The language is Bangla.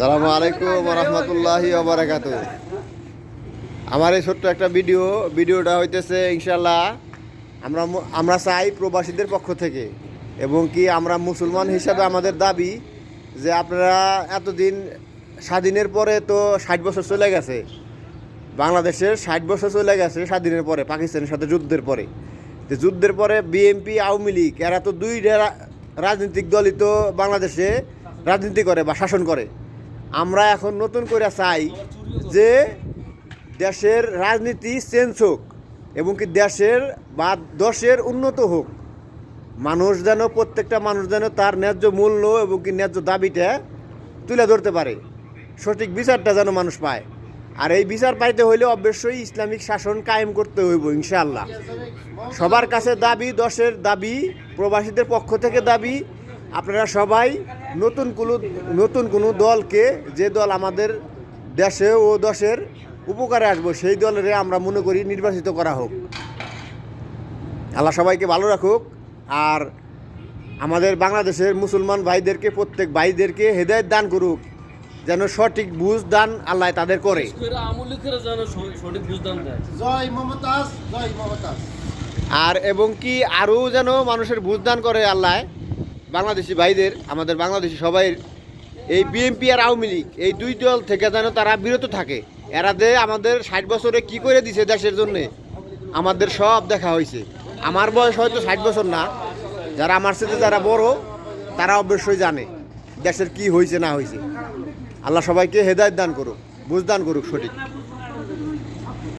সালামু আলাইকুম রহমতুল্লাহি ওবরাকাত আমার এই ছোট্ট একটা ভিডিও, ভিডিওটা হইতেছে ইনশাল্লাহ আমরা আমরা চাই প্রবাসীদের পক্ষ থেকে এবং কি আমরা মুসলমান হিসাবে আমাদের দাবি যে আপনারা এতদিন স্বাধীনের পরে তো ষাট বছর চলে গেছে। বাংলাদেশের ষাট বছর চলে গেছে স্বাধীনের পরে, পাকিস্তানের সাথে যুদ্ধের পরে। তো যুদ্ধের পরে বিএনপি আওয়ামী লীগ, এরা তো দুই রাজনৈতিক দলই তো বাংলাদেশে রাজনীতি করে বা শাসন করে। আমরা এখন নতুন করে চাই যে দেশের রাজনীতি চেঞ্জ হোক এবং কি দেশের বা দশের উন্নত হোক। মানুষ যেন, প্রত্যেকটা মানুষ যেন তার ন্যায্য মূল্য এবং কি ন্যায্য দাবিটা তুলে ধরতে পারে। সঠিক বিচারটা যেন মানুষ পায়। আর এই বিচার পাইতে হইলে অবশ্যই ইসলামিক শাসন কায়েম করতে হইব ইনশাআল্লাহ। সবার কাছে দাবি, দশের দাবি, প্রবাসীদের পক্ষ থেকে দাবি। আপনারা সবাই নতুন কোনো নতুন কোনো দলকে যে দল আমাদের দেশে ও দশের উপকারে আসব সেই দলের আমরা মনে করি নির্বাচিত করা হোক। আল্লাহ সবাইকে ভালো রাখুক। আর আমাদের বাংলাদেশের মুসলমান ভাইদেরকে প্রত্যেক ভাইদেরকে হেদায়ত দান করুক যেন সঠিক বুঝ দান আল্লাহ তাদের করে। করে আমলি করে যেন স- সঠিক বুঝদান দেয়। জয় মমতাজ জয় মমতাজ। আর এবং কি আরও যেন মানুষের বুঝ দান করে আল্লাহ বাংলাদেশি ভাইদের, আমাদের বাংলাদেশি সবাই, এই বিএনপি আর আওয়ামী লীগ, এই দুই দল থেকে যেন তারা বিরত থাকে। এরা যে আমাদের ষাট বছরে কি করে দিছে দেশের জন্যে? আমাদের সব দেখা হয়েছে আমার বয়স হয়তো ষাট বছর না। যারা আমার সাথে যারা বড়, তারা অবশ্যই জানে দেশের কি হয়েছে না হয়েছে আল্লাহ সবাইকে হেদায়ত দান করুক, বুঝদান করুক সঠিক।